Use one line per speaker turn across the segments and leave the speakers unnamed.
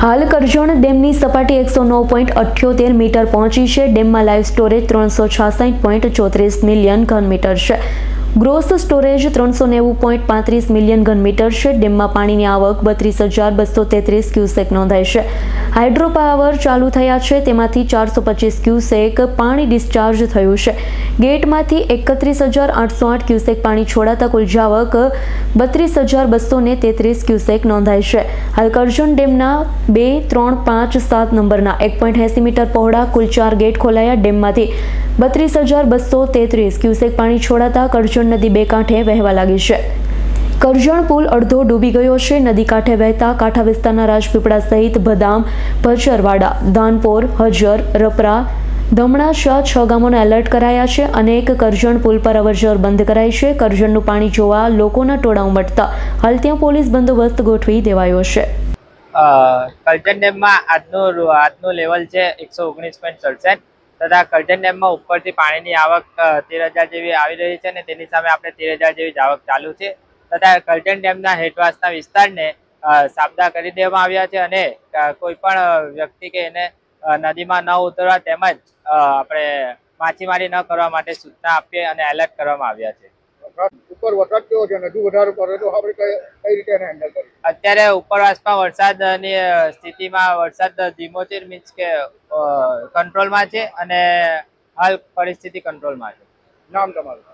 હાલ કરજણ ડેમની સપાટી એકસો નવ પોઈન્ટ અઠ્યોતેર મીટર પહોંચી છે. ડેમમાં લાઈવ સ્ટોરેજ ત્રણસો છાસઠ પોઈન્ટ ચોત્રીસ મિલિયન ઘન મીટર છે. ગ્રોસ સ્ટોરેજ ત્રણસો નેવું પોઈન્ટ પાંત્રીસ મિલિયન ઘન મીટર છે. ડેમમાં પાણીની આવક બત્રીસ હજાર બસો તેત્રીસ ક્યુસેક નોંધાઈ છે. હાઇડ્રો પાવર ચાલુ થયા છે. તેમાંથી ચારસો પચીસ ક્યુસેક પાણી ડિસ્ચાર્જ થયું છે. ગેટમાંથી એકત્રીસ હજાર આઠસો આઠ ક્યુસેક પાણી છોડાતા કુલ જાવક બત્રીસ હજાર બસો ને તેત્રીસ ક્યુસેક નોંધાય છે. હાલ કરજણ ડેમના બે, ત્રણ, પાંચ, સાત નંબરના એક પોઈન્ટ એંસી મીટર પહોળા કુલ ચાર ગેટ ખોલાયા ડેમમાંથી બત્રીસ હજાર બસો તેત્રીસ ક્યુસેક પાણી છોડાતા કરજણ નદી બે કાંઠે વહેવા લાગી છે. કરજણ પુલ અડધો ડૂબી ગયો છે. નદી કાંઠે વહેતા કાંઠા વિસ્તારના રાજપીપળા સહિત બદામ ભચરવાડા ધાનપોર હજર, રપરા ધમણાશા છ ગામોને એલર્ટ કરાયા છે અનેક કરજણ પુલ પર અવરજવર બંધ કરાઈ છે. કરજણનું પાણી જોવા લોકોના ટોળા ઉમટતા હાલ ત્યાં પોલીસ બંદોબસ્ત ગોઠવી દેવાયો છે.
કરજણ ડેમમાં આજનું આજનું લેવલ છે એકસો ઓગણીસ પોઈન્ટ સડસઠ. તથા કરજણ ડેમમાં ઉપરથી પાણીની આવક તેર હજાર જેવી આવી રહી છે અને તેની સામે આપણે તેર હજાર જેવી જ આવક ચાલુ છે. તથા કરજણ ડેમના હેઠવાસના વિસ્તારને સાબદા કરી દેવામાં આવ્યા છે અને કોઈ પણ વ્યક્તિ કે એને નદીમાં ન ઉતરવા તેમજ આપણે માછીમારી ન કરવા માટે સૂચના આપીએ અને એલર્ટ કરવામાં આવ્યા છે.
ઉપર વરસાદ કેવો છે? નદી વધારો કરે તો આપણે કઈ કઈ રીતે એને હેન્ડલ કરીએ?
અત્યારે ઉપરવાસમાં વરસાદની સ્થિતિમાં વરસાદ ધીમો છે મીન્સ કે કંટ્રોલમાં છે અને હાલ પરિસ્થિતિ કંટ્રોલમાં છે.
નામ તમારું.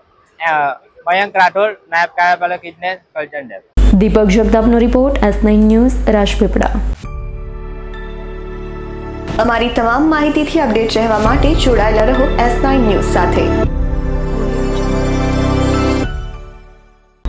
મયંક રાઠોડ નાયબ કાર્યપાલક ઇજનેર કલ્ચર ડેપ
Deepak જગતાપનો report S nine news Rajpipla.
અમારી તમામ માહિતીથી અપડેટ રહેવા માટે જોડાયેલા રહો એસ નાઇન ન્યૂઝ સાથે.